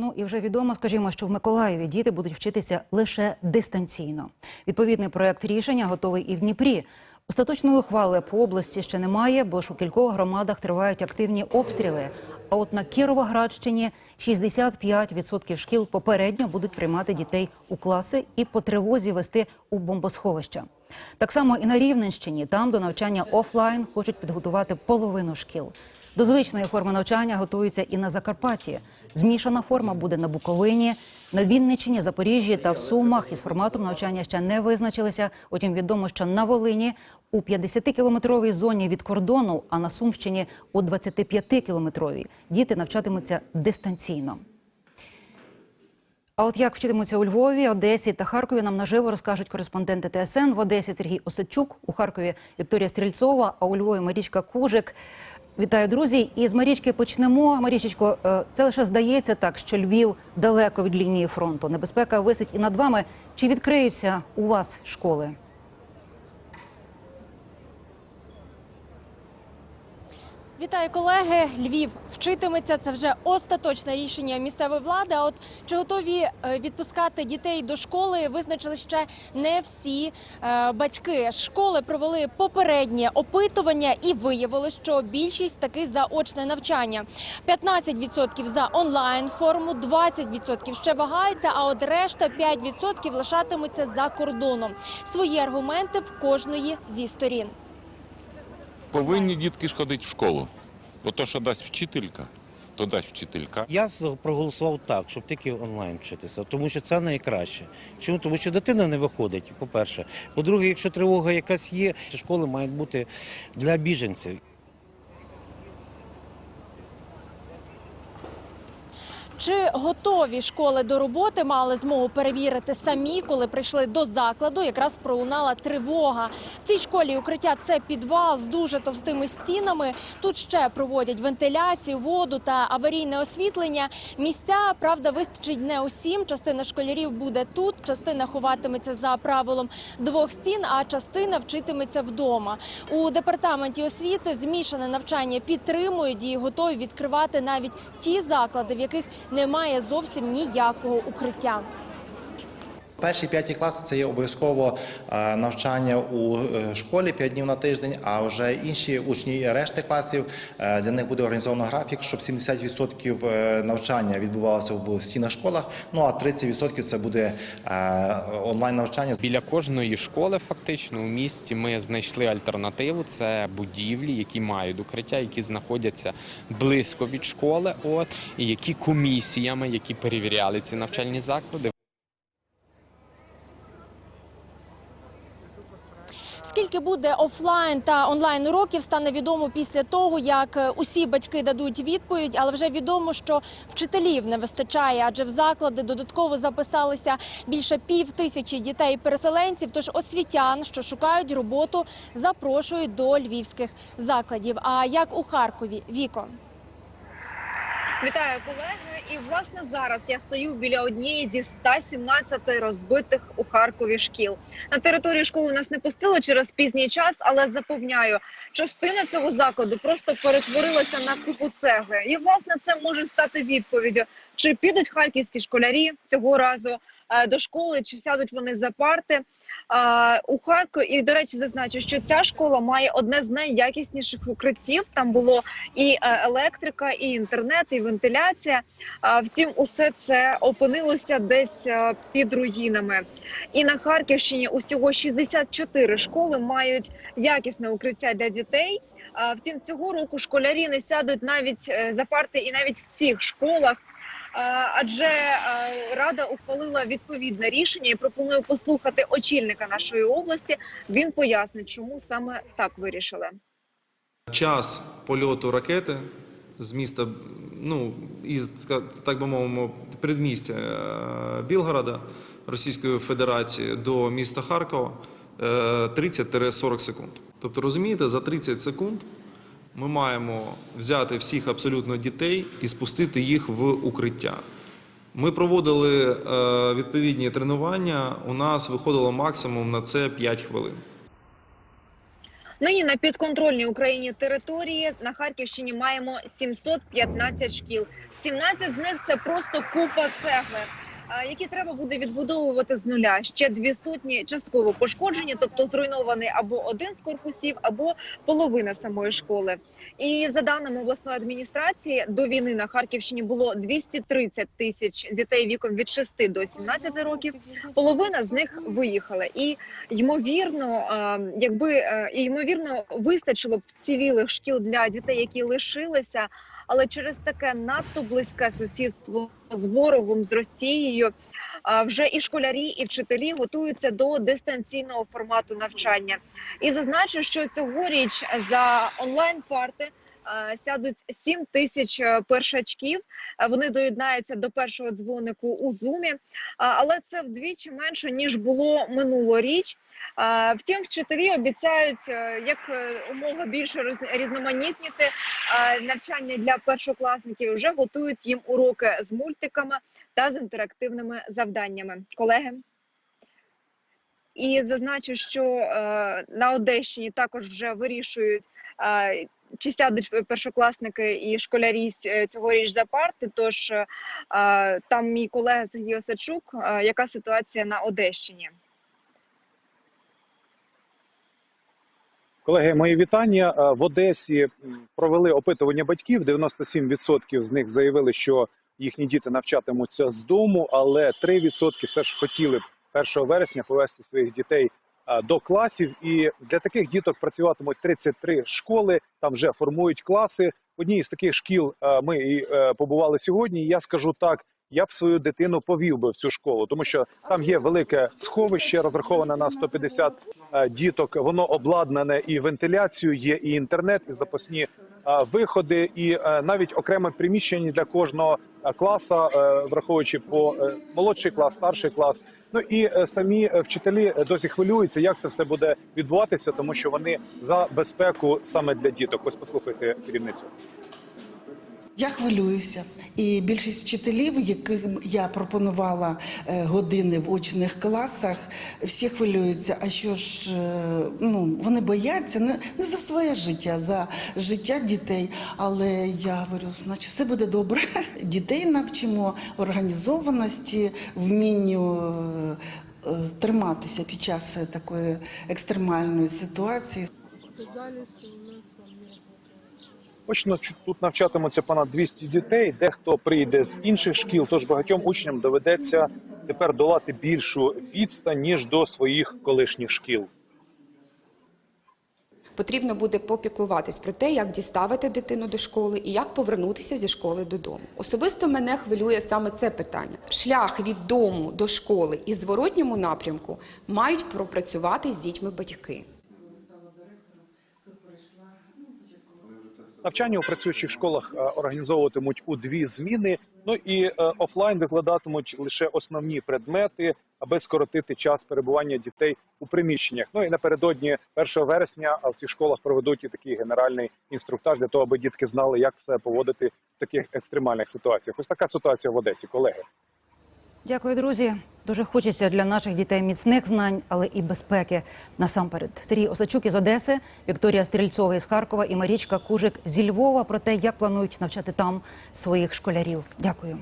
Ну і вже відомо, скажімо, що в Миколаєві діти будуть вчитися лише дистанційно. Відповідний проект рішення готовий і в Дніпрі. Остаточної ухвали по області ще немає, бо ж у кількох громадах тривають активні обстріли. А от на Кіровоградщині 65% шкіл попередньо будуть приймати дітей у класи і по тривозі вести у бомбосховища. Так само і на Рівненщині там до навчання офлайн хочуть підготувати половину шкіл. До звичної форми навчання готуються і на Закарпатті. Змішана форма буде на Буковині, на Вінниччині, Запоріжжі та в Сумах. Із форматом навчання ще не визначилися. Утім, відомо, що на Волині у 50-кілометровій зоні від кордону, а на Сумщині у 25-кілометровій діти навчатимуться дистанційно. А от як вчитимуться у Львові, Одесі та Харкові, нам наживо розкажуть кореспонденти ТСН в Одесі Сергій Осадчук, у Харкові Вікторія Стрільцова, а у Львові Марічка Кужик. Вітаю, друзі! І з Марічки почнемо. Марічечко, е, це лише здається так, що Львів далеко від лінії фронту. Небезпека висить і над вами. Чи відкриються у вас школи? Вітаю, колеги. Львів вчитиметься. Це вже остаточне рішення місцевої влади. А от чи готові е, відпускати дітей до школи, визначили ще не всі е, батьки. Школи провели попереднє опитування і виявили, що більшість таки за очне навчання. 15% за онлайн форму, 20% ще вагається. А от решта 5% лишатимуться за кордоном. Свої аргументи в кожної зі сторін. Повинні дітки ж ходити в школу. Бо то, що дасть вчителька, то дасть вчителька. Я проголосував так, щоб тільки онлайн вчитися, тому що це найкраще. Чому? Тому що дитина не виходить, по-перше. По-друге, якщо тривога якась є, школи мають бути для біженців. Чи готові школи до роботи мали змогу перевірити самі, коли прийшли до закладу? Якраз пролунала тривога. В цій школі укриття це підвал з дуже товстими стінами. Тут ще проводять вентиляцію, воду та аварійне освітлення. Місця правда вистачить не усім. Частина школярів буде тут, частина ховатиметься за правилом двох стін, а частина вчитиметься вдома. У департаменті освіти змішане навчання підтримують і готові відкривати навіть ті заклади, в яких немає зовсім ніякого укриття. Перші п'яті класи це є обов'язково е, навчання у е, школі 5 днів на тиждень, а вже інші учні решти класів е, для них буде організовано графік, щоб 70% е, навчання відбувалося в стінах школах. Ну а 30% це буде онлайн навчання. Біля кожної школи, фактично, у місті ми знайшли альтернативу. Це будівлі, які мають укриття, які знаходяться близько від школи, от і які комісіями, які перевіряли ці навчальні заклади, Скільки буде офлайн та онлайн уроків, стане відомо після того, як е, усі батьки дадуть відповідь. Але вже відомо, що вчителів не вистачає, адже в заклади додатково записалися більше пів тисячі дітей-переселенців. Тож освітян, що шукають роботу, запрошують до львівських закладів. А як у Харкові, Віко. Вітаю колеги. І власне зараз я стою біля однієї зі 117 розбитих у Харкові шкіл. На територію школи нас не пустили через пізній час, але запевняю, частина цього закладу просто перетворилася на купу цегли. І власне це може стати відповіддю, чи підуть харківські школярі цього разу е, до школи, чи сядуть вони за парти. У Харкові і до речі, зазначу, що ця школа має одне з найякісніших укриттів. Там було і е, електрика, і інтернет, і вентиляція. Втім, усе це опинилося десь е, під руїнами. І на Харківщині усього 64 школи мають якісне укриття для дітей. Втім, цього року школярі не сядуть навіть е, за парти і навіть в цих школах. А, Адже е, рада ухвалила відповідне рішення і пропоную послухати очільника нашої області. Він пояснить, чому саме так вирішили. Час польоту ракети з міста, ну, із, так би мовимо, передмістя е, Білгорода Російської Федерації до міста Харкова е, 30-40 секунд. Тобто, розумієте, за 30 секунд ми маємо взяти всіх абсолютно дітей і спустити їх в укриття. Ми проводили е, відповідні тренування. У нас виходило максимум на це 5 хвилин. Нині на підконтрольній Україні території на Харківщині маємо 715 шкіл. 17 з них це просто купа цегли, які треба буде відбудовувати з нуля. Ще дві сотні частково пошкоджені, тобто зруйнований або один з корпусів, або половина самої школи. І за даними обласної адміністрації, до війни на Харківщині було 230 тисяч дітей віком від 6 до 17 років. Половина з них виїхала, і ймовірно, якби е, ймовірно вистачило б цілілих шкіл для дітей, які лишилися, але через таке надто близьке сусідство з ворогом з Росією. Вже і школярі, і вчителі готуються до дистанційного формату навчання. І зазначу, що цьогоріч за онлайн парти сядуть 7 тисяч е, першачків. Е, Вони доєднаються до першого дзвонику у зумі, але це вдвічі менше ніж було минулоріч. Втім, вчителі обіцяють е, як е, умога більше різноманітніти е, навчання для першокласників. Вже готують їм уроки з мультиками та з інтерактивними завданнями. Колеги. І зазначу, що е, на Одещині також вже вирішують, е, чи сядуть першокласники і школярі е, цьогоріч за парти. Тож е, там мій колега Сергій Осадчук, е, яка ситуація на Одещині? Колеги, мої вітання. В Одесі провели опитування батьків. 97% з них заявили, що їхні діти навчатимуться з дому, але 3% все ж хотіли б 1 вересня повести своїх дітей до класів. І для таких діток працюватимуть 33 школи. Там вже формують класи. Одній з таких шкіл е, ми і е, побували сьогодні. Я скажу так. Я б свою дитину повів би в цю школу, тому що там є велике сховище, розраховане на 150 е, діток. Воно обладнане і вентиляцією, є і інтернет, і запасні е, виходи, і е, навіть окреме приміщення для кожного класу, е, враховуючи по е, молодший клас, старший клас. Ну і е, самі е, вчителі е, досі хвилюються, як це все буде відбуватися, тому що вони за безпеку саме для діток. Ось послухайте керівництво. Я хвилююся, і більшість вчителів, яким я пропонувала е, години в очних класах, всі хвилюються. А що ж, е, ну вони бояться не, не за своє життя, за життя дітей. Але я говорю, значить, все буде добре. Дітей навчимо організованості, вмінню. е, Триматися під час такої екстремальної ситуації. Очно тут навчатимуться понад 200 дітей. Дехто прийде з інших шкіл, тож багатьом учням доведеться тепер долати більшу відстань ніж до своїх колишніх шкіл. Потрібно буде попіклуватись про те, як діставити дитину до школи і як повернутися зі школи додому. Особисто мене хвилює саме це питання. Шлях від дому до школи і зворотньому напрямку мають пропрацювати з дітьми батьки. Навчання у працюючих школах е, організовуватимуть у дві зміни. Ну і е, офлайн викладатимуть лише основні предмети, аби скоротити час перебування дітей у приміщеннях. Ну і напередодні 1 вересня в цих школах проведуть і такий генеральний інструктаж для того, аби дітки знали, як себе поводити в таких екстремальних ситуаціях. Ось така ситуація в Одесі, колеги. Дякую, друзі. Дуже хочеться для наших дітей міцних знань, але і безпеки насамперед. Сергій Осачук із Одеси, Вікторія Стрільцова із Харкова і Марічка Кужик зі Львова про те, як планують навчати там своїх школярів. Дякую.